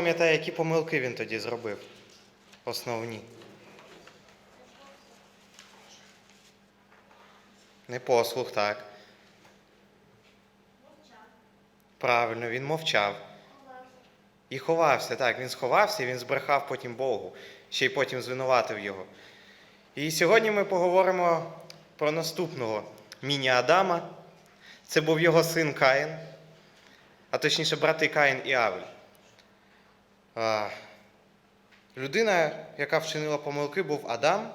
Пам'ятає, які помилки він тоді зробив? Основні. Непослух, так. Правильно, він мовчав. І ховався, так, він сховався, і він збрехав потім Богу, ще й потім звинуватив його. І сьогодні ми поговоримо про наступного міні-Адама. Це був його син Каїн, а точніше брати Каїн і Авель. Людина, яка вчинила помилки, був Адам,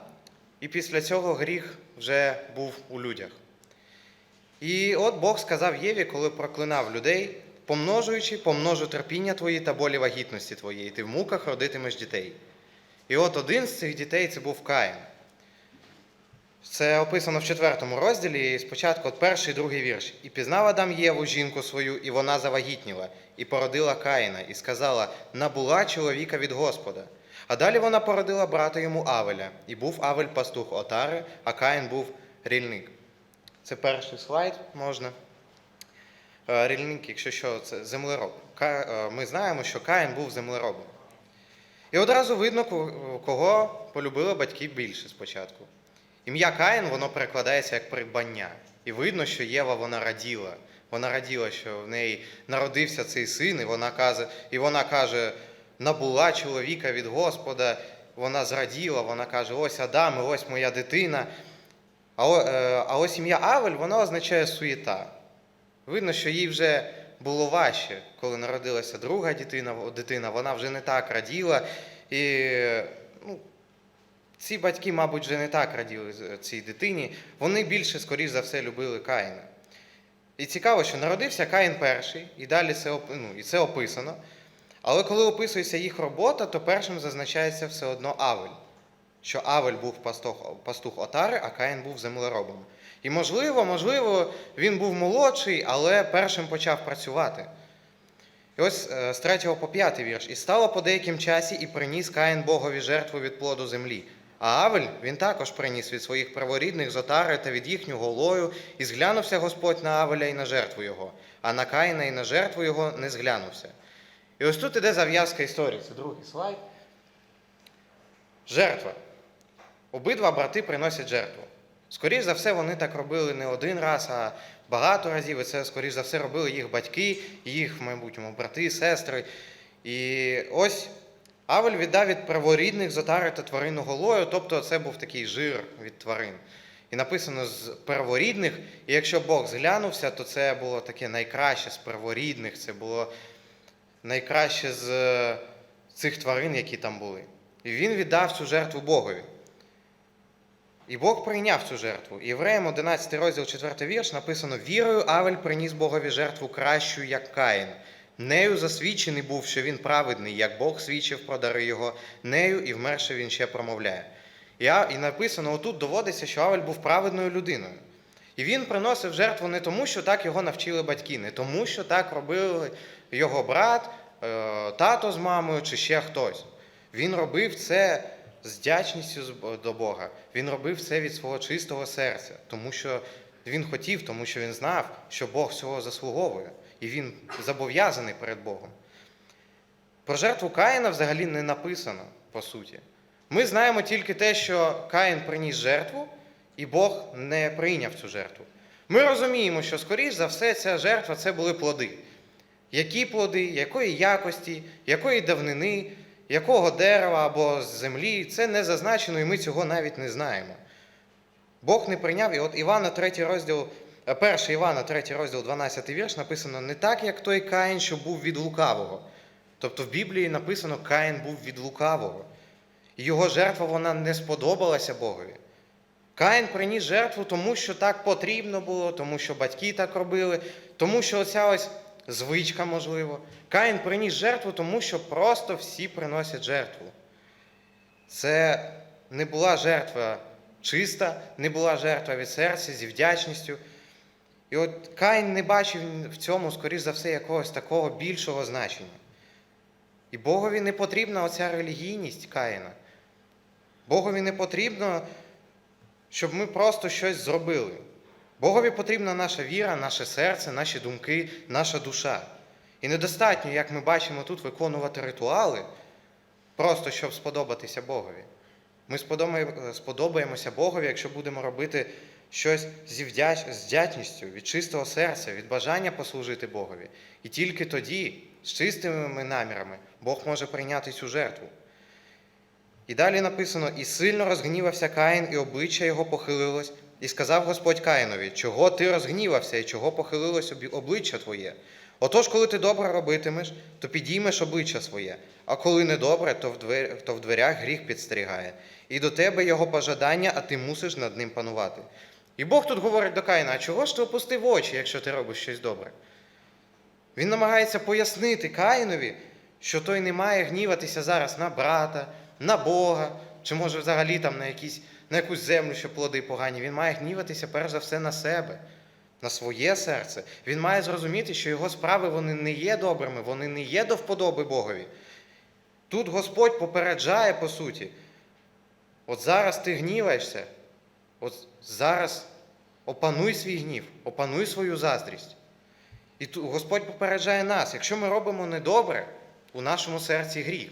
і після цього гріх вже був у людях. І от Бог сказав Єві, коли проклинав людей, помножуючи, помножу терпіння твої та болі вагітності твоєї, ти в муках родитимеш дітей. І от один з цих дітей це був Каїн. Це описано в четвертому розділі, спочатку от перший і другий вірш. І пізнав Адам Єву, жінку свою, і вона завагітніла, і породила Каїна, і сказала: набула чоловіка від Господа. А далі вона породила брата йому Авеля, і був Авель пастух Отари, а Каїн був рільник. Це перший слайд можна. Е, Рільник, якщо що, це землероб. Е, Ми знаємо, що Каїн був землеробом. І одразу видно, кого полюбили батьки більше спочатку. Ім'я Каїн, воно перекладається як придбання. І видно, що Єва вона раділа. Вона раділа, що в неї народився цей син, і вона каже, і вона каже, набула чоловіка від Господа. Вона зраділа, вона каже: ось Адам, і ось моя дитина. А, е, а ось ім'я Авель, воно означає суєта. Видно, що їй вже було важче, коли народилася друга дитина, дитина вона вже не так раділа. І ну, ці батьки, мабуть, вже не так раділи цій дитині. Вони більше, скоріш за все, любили Каїна. І цікаво, що народився Каїн перший, і далі це, ну, і це описано. Але коли описується їх робота, то першим зазначається все одно Авель. Що Авель був пастух, пастух Отари, а Каїн був землеробом. І можливо, можливо, він був молодший, але першим почав працювати. І ось е, з 3 по 5 вірш. І стало по деяким часі, і приніс Каїн Богові жертву від плоду землі. А Авель він також приніс від своїх праворідних з отари та від їхнього голою, і зглянувся Господь на Авеля і на жертву його, а на Каїна і на жертву його не зглянувся. І ось тут іде зав'язка історії. Це другий слайд. Жертва. Обидва брати приносять жертву. Скоріше за все, вони так робили не один раз, а багато разів. І це, скоріш за все, робили їх батьки, їх, в майбутньому, брати, сестри. І ось Авель віддав від праворідних зотари та тварину голою, тобто це був такий жир від тварин. І написано з перворідних, і якщо Бог зглянувся, то це було таке найкраще з перворідних, це було найкраще з е, цих тварин, які там були. І він віддав цю жертву Богові. І Бог прийняв цю жертву. Євреям 11 розділ 4 вірш написано: Вірою Авель приніс Богові жертву кращу, як Каїн. Нею засвідчений був, що він праведний, як Бог свідчив про дари його, нею і вмерше він ще промовляє. І, і написано, отут доводиться, що Авель був праведною людиною. І він приносив жертву не тому, що так його навчили батьки, не тому, що так робили його брат, е, тато з мамою чи ще хтось. Він робив це з вдячністю до Бога. Він робив це від свого чистого серця, тому що він хотів, тому що він знав, що Бог цього заслуговує, і він зобов'язаний перед Богом. Про жертву Каїна взагалі не написано, по суті. Ми знаємо тільки те, що Каїн приніс жертву, і Бог не прийняв цю жертву. Ми розуміємо, що, скоріш за все, ця жертва це були плоди. Які плоди, якої якості, якої давнини, якого дерева або землі, це не зазначено, і ми цього навіть не знаємо. Бог не прийняв, і от Івана 3 розділ, 1 Івана 3 розділ 12 вірш написано не так, як той Каїн, що був від лукавого. Тобто в Біблії написано, Каїн був від лукавого. Його жертва вона не сподобалася Богові. Каїн приніс жертву, тому що так потрібно було, тому що батьки так робили, тому що оця ось звичка, можливо. Каїн приніс жертву, тому що просто всі приносять жертву. Це не була жертва чиста, не була жертва від серця зі вдячністю. І от Каїн не бачив в цьому, скоріш за все, якогось такого більшого значення. І Богові не потрібна оця релігійність Каїна. Богові не потрібно, щоб ми просто щось зробили. Богові потрібна наша віра, наше серце, наші думки, наша душа. І недостатньо, як ми бачимо тут, виконувати ритуали, просто щоб сподобатися Богові. Ми сподобаємося Богові, якщо будемо робити щось зі вдяч- з вдячністю, від чистого серця, від бажання послужити Богові. І тільки тоді, з чистими намірами, Бог може прийняти цю жертву. І далі написано: і сильно розгнівався Каїн, і обличчя його похилилось, і сказав Господь Каїнові, чого ти розгнівався і чого похилилось обличчя твоє? Отож, коли ти добре робитимеш, то підіймеш обличчя своє, а коли недобре, то в, двер... то в дверях гріх підстерігає. І до тебе його пожадання, а ти мусиш над ним панувати. І Бог тут говорить до Каїна, а чого ж ти опустив очі, якщо ти робиш щось добре? Він намагається пояснити Каїнові, що той не має гніватися зараз на брата, на Бога, чи може взагалі там на, якісь, на якусь землю, що плоди погані. Він має гніватися перш за все на себе, на своє серце. Він має зрозуміти, що його справи вони не є добрими, вони не є до вподоби Богові. Тут Господь попереджає, по суті, от зараз ти гніваєшся, от зараз опануй свій гнів, опануй свою заздрість. І Господь попереджає нас, якщо ми робимо недобре, у нашому серці гріх.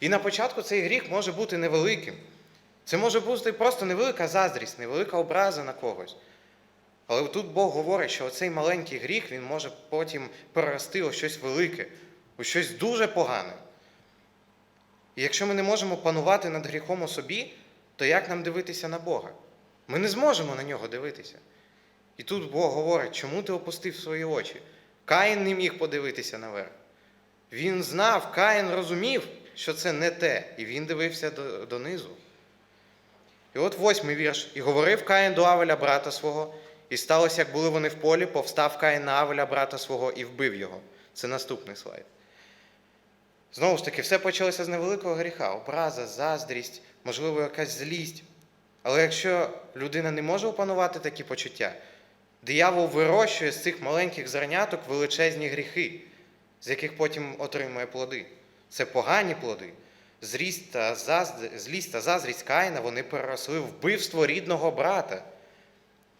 І на початку цей гріх може бути невеликим. Це може бути просто невелика заздрість, невелика образа на когось. Але тут Бог говорить, що оцей маленький гріх він може потім перерости у щось велике, у щось дуже погане. І якщо ми не можемо панувати над гріхом у собі, то як нам дивитися на Бога? Ми не зможемо на нього дивитися. І тут Бог говорить, чому ти опустив свої очі? Каїн не міг подивитися наверх. Він знав, Каїн розумів, що це не те, і він дивився до- донизу. І от восьмий вірш. І говорив Каїн до Авеля, брата свого, і сталося, як були вони в полі, повстав Каїн на Авеля, брата свого, і вбив його. Це наступний слайд. Знову ж таки, все почалося з невеликого гріха, образа, заздрість, можливо, якась злість. Але якщо людина не може опанувати такі почуття, диявол вирощує з цих маленьких зерняток величезні гріхи, з яких потім отримує плоди. Це погані плоди. Зрість та зазд... Злість та заздрість Каїна вони переросли вбивство рідного брата.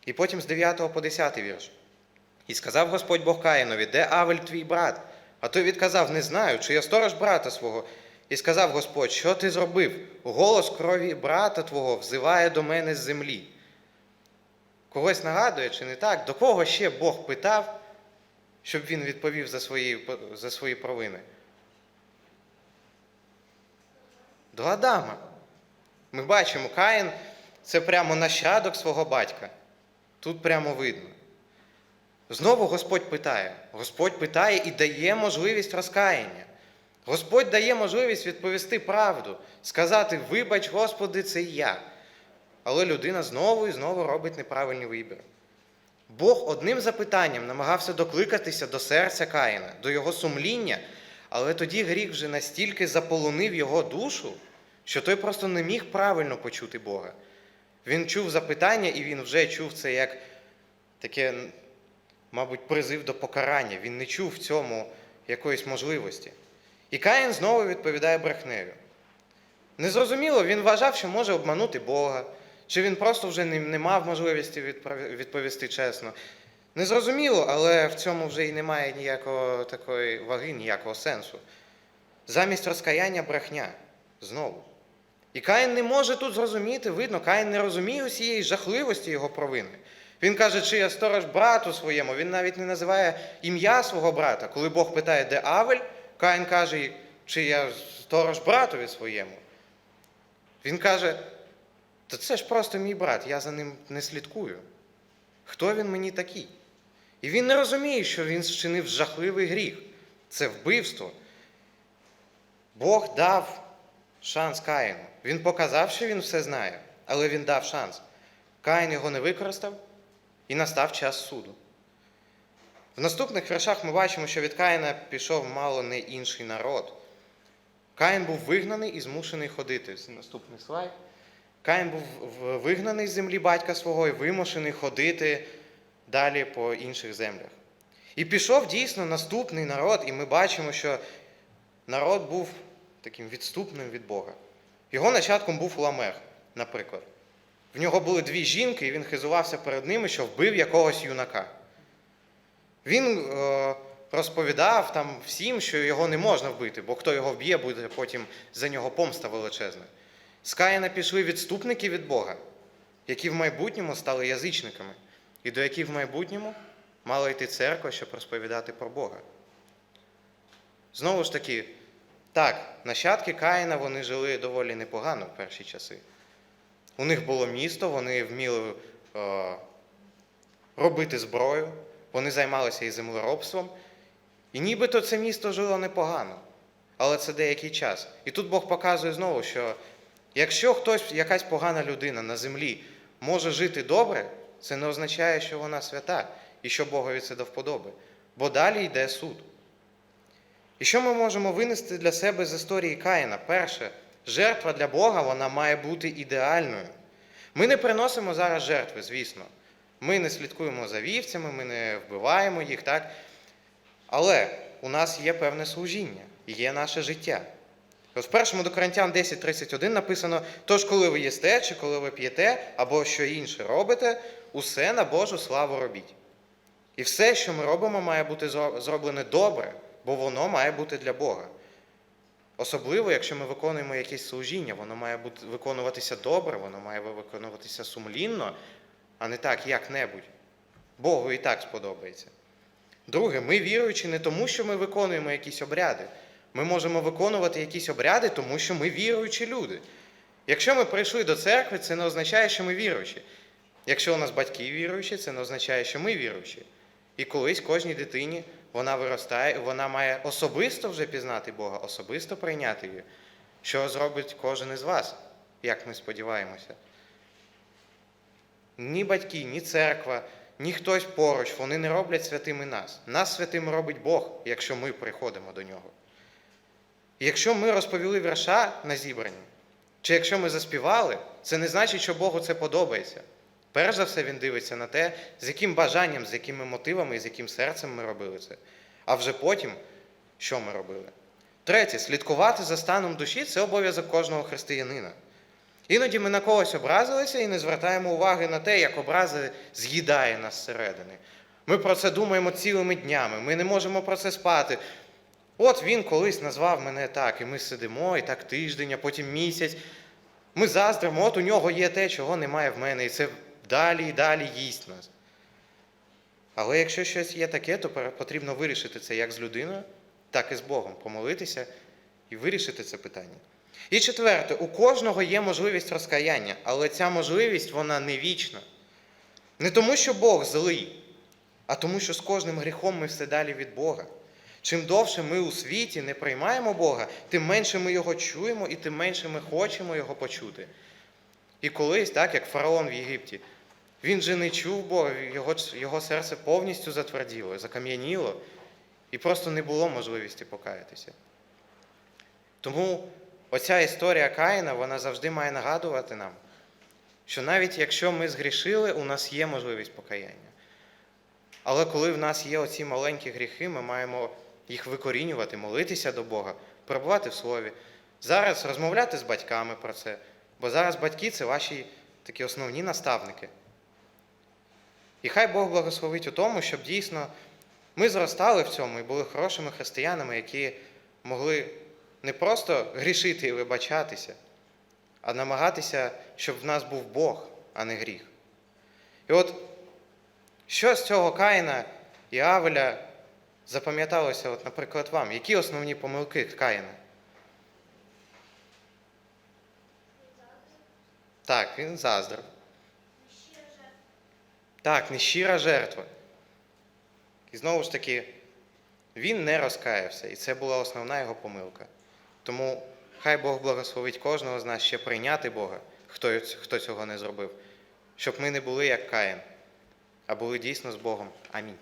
І потім з 9 по 10 вірш. І сказав Господь Бог Каїнові, де Авель твій брат? А той відказав, не знаю, чи я сторож брата свого. І сказав Господь, що ти зробив? Голос крові брата твого взиває до мене з землі. Когось нагадує, чи не так? До кого ще Бог питав, щоб він відповів за свої, за свої провини? До Адама. Ми бачимо, Каїн це прямо нащадок свого батька. Тут прямо видно. Знову Господь питає. Господь питає і дає можливість розкаяння. Господь дає можливість відповісти правду, сказати, вибач, Господи, це я. Але людина знову і знову робить неправильний вибір. Бог одним запитанням намагався докликатися до серця Каїна, до його сумління, але тоді гріх вже настільки заполонив його душу, що той просто не міг правильно почути Бога. Він чув запитання, і він вже чув це як таке, мабуть, призив до покарання. Він не чув в цьому якоїсь можливості. І Каїн знову відповідає брехнею. Незрозуміло, він вважав, що може обманути Бога, чи він просто вже не, мав можливості відповісти чесно. Незрозуміло, але в цьому вже і немає ніякого такої ваги, ніякого сенсу. Замість розкаяння брехня знову. І Каїн не може тут зрозуміти, видно, Каїн не розуміє усієї жахливості його провини. Він каже, чи я сторож брату своєму, він навіть не називає ім'я свого брата. Коли Бог питає, де Авель, Каїн каже, чи я сторож братові своєму. Він каже, та це ж просто мій брат, я за ним не слідкую. Хто він мені такий? І він не розуміє, що він зчинив жахливий гріх. Це вбивство. Бог дав шанс Каїну. Він показав, що він все знає, але він дав шанс. Каїн його не використав, і настав час суду. В наступних віршах ми бачимо, що від Каїна пішов мало не інший народ. Каїн був вигнаний і змушений ходити. Це наступний слайд. Каїн був вигнаний з землі батька свого і вимушений ходити далі по інших землях. І пішов дійсно наступний народ, і ми бачимо, що народ був таким відступним від Бога. Його нащадком був Ламех, наприклад. В нього були дві жінки, і він хизувався перед ними, що вбив якогось юнака. Він е, розповідав там всім, що його не можна вбити, бо хто його вб'є, буде потім за нього помста величезна. З Каїна пішли відступники від Бога, які в майбутньому стали язичниками, і до яких в майбутньому мала йти церква, щоб розповідати про Бога. Знову ж таки, так, нащадки Каїна вони жили доволі непогано в перші часи. У них було місто, вони вміли е, робити зброю, вони займалися і землеробством. І нібито це місто жило непогано, але це деякий час. І тут Бог показує знову, що якщо хтось, якась погана людина на землі може жити добре, це не означає, що вона свята і що Богові це до вподоби. Бо далі йде суд. І що ми можемо винести для себе з історії Каїна? Перше, жертва для Бога вона має бути ідеальною. Ми не приносимо зараз жертви, звісно. Ми не слідкуємо за вівцями, ми не вбиваємо їх, так? Але у нас є певне служіння, є наше життя. В першому до Коринтян 10.31 написано: тож, коли ви їсте, чи коли ви п'єте, або що інше робите, усе на Божу славу робіть. І все, що ми робимо, має бути зроблене добре, бо воно має бути для Бога. Особливо, якщо ми виконуємо якесь служіння, воно має бути, виконуватися добре, воно має виконуватися сумлінно, а не так як-небудь. Богу і так сподобається. Друге, ми віруючі не тому, що ми виконуємо якісь обряди. Ми можемо виконувати якісь обряди, тому що ми віруючі люди. Якщо ми прийшли до церкви, це не означає, що ми віруючі. Якщо у нас батьки віруючі, це не означає, що ми віруючі. І колись кожній дитині вона виростає, вона має особисто вже пізнати Бога, особисто прийняти її. Що зробить кожен із вас, як ми сподіваємося. Ні батьки, ні церква, ні хтось поруч, вони не роблять святими нас. Нас святим робить Бог, якщо ми приходимо до нього. Якщо ми розповіли вірша на зібранні, чи якщо ми заспівали, це не значить, що Богу це подобається. Перш за все, він дивиться на те, з яким бажанням, з якими мотивами і з яким серцем ми робили це. А вже потім, що ми робили. Третє, слідкувати за станом душі це обов'язок кожного християнина. Іноді ми на когось образилися і не звертаємо уваги на те, як образи з'їдає нас зсередини. Ми про це думаємо цілими днями, ми не можемо про це спати. От він колись назвав мене так, і ми сидимо, і так тиждень, а потім місяць. Ми заздримо, от у нього є те, чого немає в мене, і це далі і далі їсть нас. Але якщо щось є таке, то потрібно вирішити це як з людиною, так і з Богом, помолитися і вирішити це питання. І четверте, у кожного є можливість розкаяння, але ця можливість вона не вічна. Не тому, що Бог злий, а тому, що з кожним гріхом ми все далі від Бога. Чим довше ми у світі не приймаємо Бога, тим менше ми його чуємо і тим менше ми хочемо його почути. І колись, так, як фараон в Єгипті, він же не чув Бога, його, його серце повністю затверділо, закам'яніло, і просто не було можливості покаятися. Тому оця історія Каїна, вона завжди має нагадувати нам, що навіть якщо ми згрішили, у нас є можливість покаяння. Але коли в нас є оці маленькі гріхи, ми маємо їх викорінювати, молитися до Бога, перебувати в слові. Зараз розмовляти з батьками про це, бо зараз батьки це ваші такі основні наставники. І хай Бог благословить у тому, щоб дійсно ми зростали в цьому і були хорошими християнами, які могли не просто грішити і вибачатися, а намагатися, щоб в нас був Бог, а не гріх. І от що з цього Каїна і Авеля запам'яталося, от, наприклад, вам? Які основні помилки Каїна? Так, він заздрив. Так, нещира жертва. І знову ж таки, він не розкаявся, і це була основна його помилка. Тому хай Бог благословить кожного з нас ще прийняти Бога, хто, хто цього не зробив, щоб ми не були як Каїн, а були дійсно з Богом. Амінь.